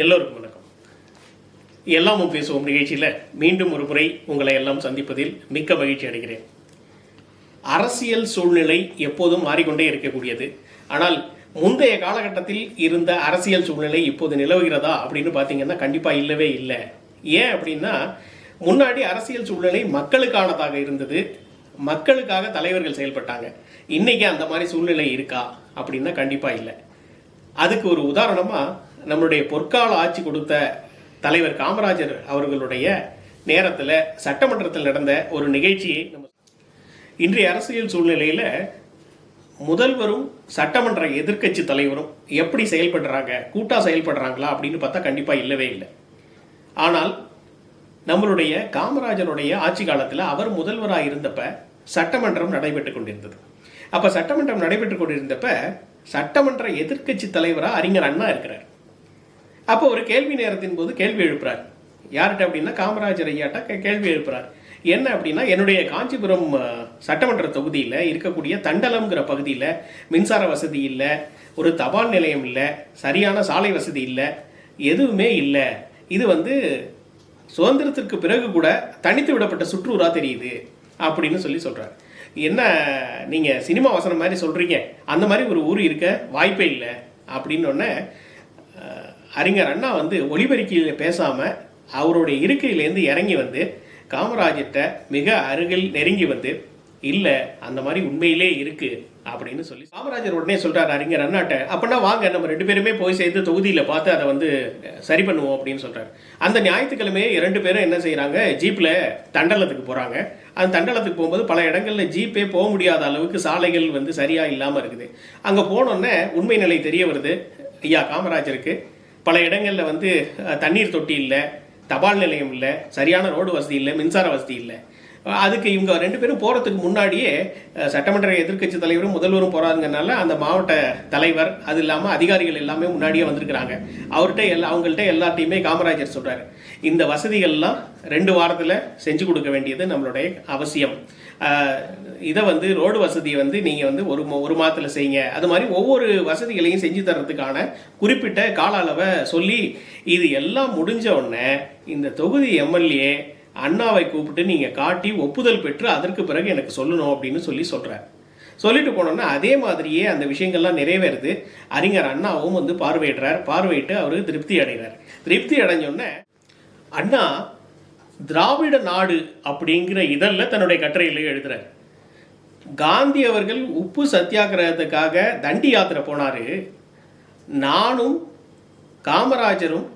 எல்லோருக்கும் வணக்கம். எல்லாமும் பேசுவோம் நிகழ்ச்சியில். மீண்டும் ஒரு முறை உங்களை எல்லாம் சந்திப்பதில் மிக்க மகிழ்ச்சி அடைகிறேன். அரசியல் சூழ்நிலை எப்போதும் மாறிக்கொண்டே இருக்கக்கூடியது. ஆனால் முந்தைய காலகட்டத்தில் இருந்த அரசியல் சூழ்நிலை இப்போது நிலவுகிறதா அப்படின்னு பார்த்தீங்கன்னா கண்டிப்பாக இல்லவே இல்லை. ஏன் அப்படின்னா முன்னாடி அரசியல் சூழ்நிலை மக்களுக்கானதாக இருந்தது. மக்களுக்காக தலைவர்கள் செயல்பட்டாங்க. இன்றைக்கி அந்த மாதிரி சூழ்நிலை இருக்கா அப்படின்னா கண்டிப்பாக இல்லை. அதுக்கு ஒரு உதாரணமாக நம்மளுடைய பொற்கால ஆட்சி கொடுத்த தலைவர் காமராஜர் அவர்களுடைய நேரத்தில் சட்டமன்றத்தில் நடந்த ஒரு நிகழ்ச்சியை நம்ம இன்றைய அரசியல் சூழ்நிலையில் முதல்வரும் சட்டமன்ற எதிர்க்கட்சி தலைவரும் எப்படி செயல்படுறாங்க கூட்டா செயல்படுறாங்களா அப்படின்னு பார்த்தா கண்டிப்பாக இல்லவே இல்லை. ஆனால் நம்மளுடைய காமராஜருடைய ஆட்சி காலத்தில் அவர் முதல்வராக இருந்தப்ப சட்டமன்றம் நடைபெற்று கொண்டிருந்தது. அப்போ சட்டமன்றம் நடைபெற்று கொண்டிருந்தப்ப சட்டமன்ற எதிர்க்கட்சி தலைவராக அறிஞர் அண்ணா இருக்கிறார். அப்போ ஒரு கேள்வி நேரத்தின் போது கேள்வி எழுப்புறார். யார்கிட்ட அப்படின்னா காமராஜர் ஐயாட்ட கேள்வி எழுப்புறார். என்ன அப்படின்னா என்னுடைய காஞ்சிபுரம் சட்டமன்ற தொகுதியில் இருக்கக்கூடிய தண்டலம்ங்கிற பகுதியில் மின்சார வசதி இல்லை ஒரு தபால் நிலையம் இல்லை சரியான சாலை வசதி இல்லை எதுவுமே இல்லை. இது வந்து சுதந்திரத்திற்கு பிறகு கூட தனித்து விடப்பட்ட சுற்றுலா தெரியுது அப்படின்னு சொல்லி சொல்கிறார் என்ன நீங்கள் சினிமா வசனம் மாதிரி சொல்கிறீங்க அந்த மாதிரி ஒரு ஊர் இருக்க வாய்ப்பே இல்லை அப்படின்னு ஒன்று அறிஞர் அண்ணா வந்து ஒளிபெருக்கியில் பேசாமல் அவருடைய இருக்கையிலேருந்து இறங்கி வந்து காமராஜர்கிட்ட மிக அருகில் நெருங்கி வந்து இல்லை அந்த மாதிரி உண்மையிலே இருக்கு அப்படின்னு சொல்லி காமராஜர் உடனே சொல்கிறார் அறிஞர் அண்ணாட்ட. அப்படின்னா வாங்க நம்ம ரெண்டு பேருமே போய் சேர்ந்து தொகுதியில் பார்த்து அதை வந்து சரி பண்ணுவோம் அப்படின்னு சொல்கிறார் அந்த ஞாயிற்றுக்கிழமையே இரண்டு பேரும் என்ன செய்கிறாங்க ஜீப்பில் தண்டலத்துக்கு போகிறாங்க அந்த தண்டலத்துக்கு போகும்போது பல இடங்களில் ஜீப்பே போக முடியாத அளவுக்கு சாலைகள் வந்து சரியாக இல்லாமல் இருக்குது. அங்கே போனோன்னே உண்மை நிலை தெரிய வருது. ஐயா காமராஜருக்கு பல இடங்களில் வந்து தண்ணீர் தொட்டி இல்லை தபால் நிலையம் இல்லை சரியான ரோடு வசதி இல்லை மின்சார வசதி இல்லை. அதுக்கு இவங்க ரெண்டு பேரும் போகிறதுக்கு முன்னாடியே சட்டமன்ற எதிர்க்கட்சி தலைவரும் முதல்வரும் போகிறாங்கனால அந்த மாவட்ட தலைவர் அது இல்லாமல் அதிகாரிகள் எல்லாமே முன்னாடியே வந்திருக்கிறாங்க. அவர்கிட்ட எல்லா அவங்கள்ட்ட எல்லாத்தையுமே காமராஜர் சொல்கிறாரு இந்த வசதிகள்லாம் ரெண்டு வாரத்தில் செஞ்சு கொடுக்க வேண்டியது நம்மளுடைய அவசியம். இதை வந்து ரோடு வசதியை வந்து நீங்கள் வந்து ஒரு ஒரு மாதத்தில் செய்யுங்க. அது மாதிரி ஒவ்வொரு வசதிகளையும் செஞ்சு தர்றதுக்கான குறிப்பிட்ட கால அளவை சொல்லி இது எல்லாம் முடிஞ்ச உடனே இந்த தொகுதி எம்எல்ஏ அண்ணாவை கூப்பிட்டு நீங்கள் காட்டி ஒப்புதல் பெற்று அதற்கு பிறகு எனக்கு சொல்லணும் அப்படின்னு சொல்லி சொல்கிறார் சொல்லிட்டு போனோம்னா அதே மாதிரியே அந்த விஷயங்கள்லாம் நிறைவேறுது. அறிஞர் அண்ணாவும் வந்து பார்வையிடுறார் பார்வையிட்டு அவர் திருப்தி அடைகிறார். திருப்தி அடைஞ்சோடனே அண்ணா திராவிட நாடு அப்படிங்கிற இதழில் தன்னுடைய கட்டுரையிலேயே எழுதுறார். காந்தி அவர்கள் உப்பு சத்தியாகிரகத்துக்காக தண்டி யாத்திரை போனார். நானும் காமராஜரும்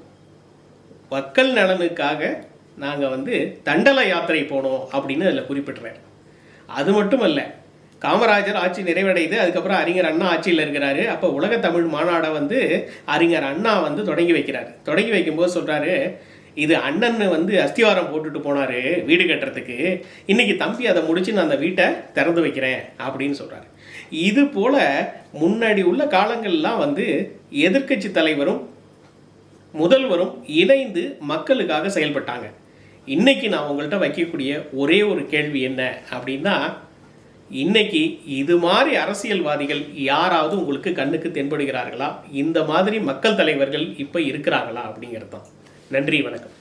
மக்கள் நலனுக்காக நாங்கள் வந்து தண்டல யாத்திரை போனோம் அப்படின்னு அதில் குறிப்பிட்றேன் அது மட்டும் அல்ல காமராஜர் ஆட்சி நிறைவடையுது அதுக்கப்புறம் அறிஞர் அண்ணா ஆட்சியில் இருக்கிறாரு. அப்போ உலக தமிழ் மாநாடை வந்து அறிஞர் அண்ணா வந்து தொடங்கி வைக்கிறார். தொடங்கி வைக்கும்போது சொல்கிறாரு இது அண்ணன் வந்து அஸ்திவாரம் போட்டுட்டு போனாரு வீடு கட்டுறதுக்கு. இன்னைக்கு தம்பி அதை முடிச்சு நான் அந்த வீட்டை திறந்து வைக்கிறேன் அப்படின்னு சொல்கிறாரு இது போல முன்னாடி உள்ள காலங்கள்லாம் வந்து எதிர்க்கட்சி தலைவரும் முதல்வரும் இணைந்து மக்களுக்காக செயல்பட்டாங்க. இன்னைக்கு நான் உங்கள்கிட்ட வைக்கக்கூடிய ஒரே ஒரு கேள்வி என்ன அப்படின்னா இன்னைக்கு இது மாதிரி அரசியல்வாதிகள் யாராவது உங்களுக்கு கண்ணுக்கு தென்படுகிறார்களா? இந்த மாதிரி மக்கள் தலைவர்கள் இப்போ இருக்கிறாங்களா அப்படிங்கிறது தான் நன்றி வணக்கம்.